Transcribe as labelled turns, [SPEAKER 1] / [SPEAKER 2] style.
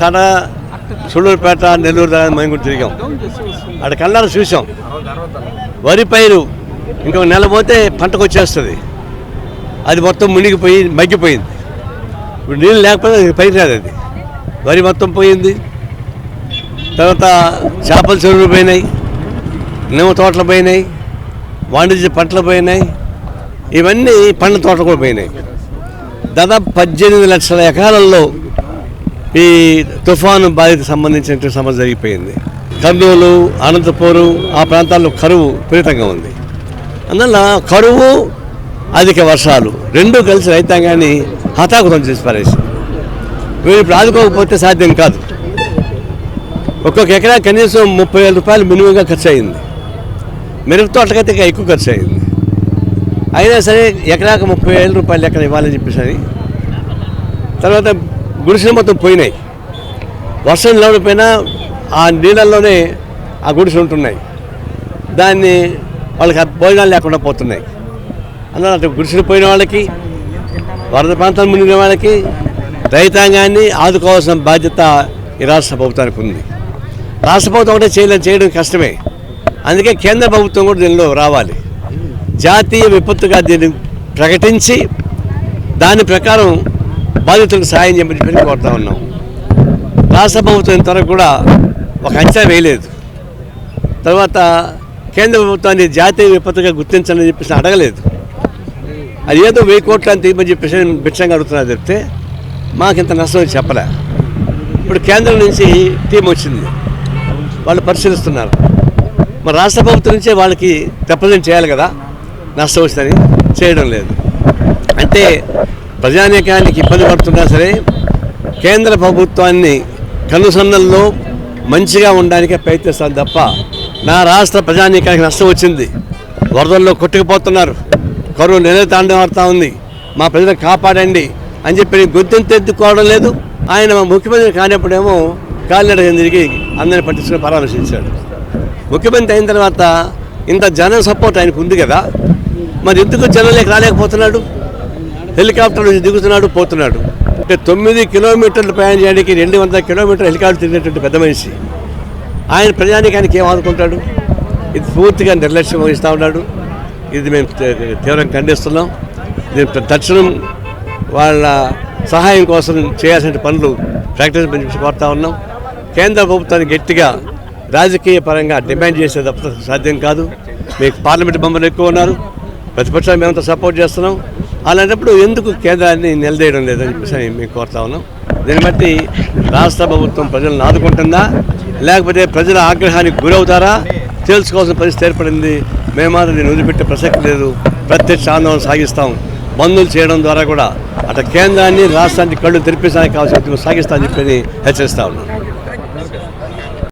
[SPEAKER 1] తన సుళ్ళూరుపేట నెల్లూరు దాని మేము కూడా తిరిగాం. అక్కడ కళ్ళారు చూసాం. వరి పైరు ఇంకొక నెల పోతే పంటకు వచ్చేస్తుంది. అది మొత్తం మునిగిపోయి మగ్గిపోయింది. ఇప్పుడు నీళ్ళు లేకపోతే అది పైరు రాదు అది. వరి మొత్తం పోయింది. తర్వాత చేపల చెరువులు పోయినాయి. నిమ్మ తోటలు పోయినాయి. వాణిజ్య పంటలు పోయినాయి. ఇవన్నీ పండ్ల తోటలు కూడా పోయినాయి. దాదాపు పద్దెనిమిది లక్షల ఎకరాలలో ఈ తుఫాను బాధిత సంబంధించిన సమస్య జరిగిపోయింది. కర్నూలు అనంతపురం ఆ ప్రాంతాల్లో కరువు విపరీతంగా ఉంది. అందువల్ల కరువు అధిక వర్షాలు రెండూ కలిసి రైతాంగాన్ని హతాకుతం చేసి పారేసింది. వీరు ఇప్పుడు ఆదుకోకపోతే సాధ్యం కాదు. ఒక్కొక్క ఎకరా కనీసం ముప్పై వేల రూపాయలు మినిమంగా ఖర్చు అయింది. మిరప తోటకైతే ఇంకా ఎక్కువ ఖర్చు అయింది. అయినా సరే ఎకరాకు ముప్పై వేల రూపాయలు ఎక్కడ ఇవ్వాలని చెప్పేసి తర్వాత గుడిసెలు మొత్తం పోయినాయి. వర్షం లేకపోయినా ఆ నీళ్ళల్లోనే ఆ గుడిసెలు ఉంటున్నాయి. దాన్ని వాళ్ళకి ఆ భోజనాలు లేకుండా పోతున్నాయి. అందువల్ల అటు గుడిసెలు పోయిన వాళ్ళకి వరద ప్రాంతాలు మునిగిన వాళ్ళకి రైతాంగాన్ని ఆదుకోవాల్సిన బాధ్యత ఈ రాష్ట్ర ప్రభుత్వానికి ఉంది. రాష్ట్ర ప్రభుత్వం ఒకటే చేయలేం చేయడం కష్టమే. అందుకే కేంద్ర ప్రభుత్వం కూడా దీనిలో రావాలి. జాతీయ విపత్తుగా దీన్ని ప్రకటించి దాని ప్రకారం బాధితులకు సహాయం చేయమని చెప్పి కోరుతా ఉన్నాం. రాష్ట్ర ప్రభుత్వం ఇంతవరకు కూడా ఒక అంచనా వేయలేదు. తర్వాత కేంద్ర ప్రభుత్వాన్ని జాతీయ విపత్తుగా గుర్తించాలని చెప్పేసి అడగలేదు. అది ఏదో వెయ్యి కోట్లు అని తీయమని చెప్పేసి భిక్షంగా అడుగుతున్నా చెప్తే మాకు ఇంత నష్టం చెప్పలే. ఇప్పుడు కేంద్రం నుంచి టీం వచ్చింది. వాళ్ళు పరిశీలిస్తున్నారు. మరి రాష్ట్ర ప్రభుత్వం నుంచే వాళ్ళకి రిప్రజెంట్ చేయాలి కదా. నష్టం వచ్చిందని చేయడం లేదు. అంటే ప్రజానీకానికి ఇబ్బంది పడుతున్నా సరే కేంద్ర ప్రభుత్వాన్ని కనుసన్నల్లో మంచిగా ఉండడానికే ప్రయత్నిస్తాను తప్ప నా రాష్ట్ర ప్రజానీకానికి నష్టం వచ్చింది. వరదల్లో కొట్టుకుపోతున్నారు. కరువు నిలతాండవాడుతూ ఉంది. మా ప్రజలను కాపాడండి అని చెప్పి గుర్తింతెత్తుకోవడం లేదు. ఆయన ముఖ్యమంత్రి కానిప్పుడేమో కాలినడ తిరిగి అందరిని పట్టించుకుని పరామర్శించాడు. ముఖ్యమంత్రి అయిన తర్వాత ఇంత జనం సపోర్ట్ ఆయనకు ఉంది కదా. మరి ఎందుకు జనంలోకి రాలేకపోతున్నాడు? హెలికాప్టర్ నుంచి దిగుతున్నాడు పోతున్నాడు. అంటే తొమ్మిది కిలోమీటర్లు ప్రయాణం చేయడానికి రెండు వందల కిలోమీటర్లు హెలికాప్టర్ తిరిగినటువంటి పెద్ద మనిషి. ఆయన ప్రజానికానికి ఏం ఆదుకుంటాడు? ఇది పూర్తిగా నిర్లక్ష్యం వహిస్తూ ఉన్నాడు. ఇది మేము తీవ్రంగా ఖండిస్తున్నాం. దీని తక్షణం వాళ్ళ సహాయం కోసం చేయాల్సిన పనులు ప్రాక్టీస్ గురించి కోరుతా ఉన్నాం. కేంద్ర ప్రభుత్వాన్ని గట్టిగా రాజకీయ పరంగా డిమాండ్ చేసే తప్ప సాధ్యం కాదు. మీకు పార్లమెంట్ మెంబర్లు ఎక్కువ ఉన్నారు. ప్రతిపక్షాలు మేమంతా సపోర్ట్ చేస్తున్నాం. అలాంటప్పుడు ఎందుకు కేంద్రాన్ని నిలదీయడం లేదని చెప్పేసి మేము కోరుతా ఉన్నాం. దీన్ని బట్టి రాష్ట్ర ప్రభుత్వం ప్రజలను ఆదుకుంటుందా? లేకపోతే ప్రజల ఆగ్రహానికి గురవుతారా? తెలుసుకోవాల్సిన పరిస్థితి ఏర్పడింది. మేము మాత్రం దీన్ని వదిలిపెట్టే ప్రసక్తి లేదు. ప్రత్యక్ష ఆందోళన సాగిస్తాం. బంధువులు చేయడం ద్వారా కూడా. అటు కేంద్రాన్ని రాష్ట్రానికి కళ్ళు తెరిపించడానికి కావాల్సిన సాగిస్తామని చెప్పి హెచ్చరిస్తా ఉన్నాం.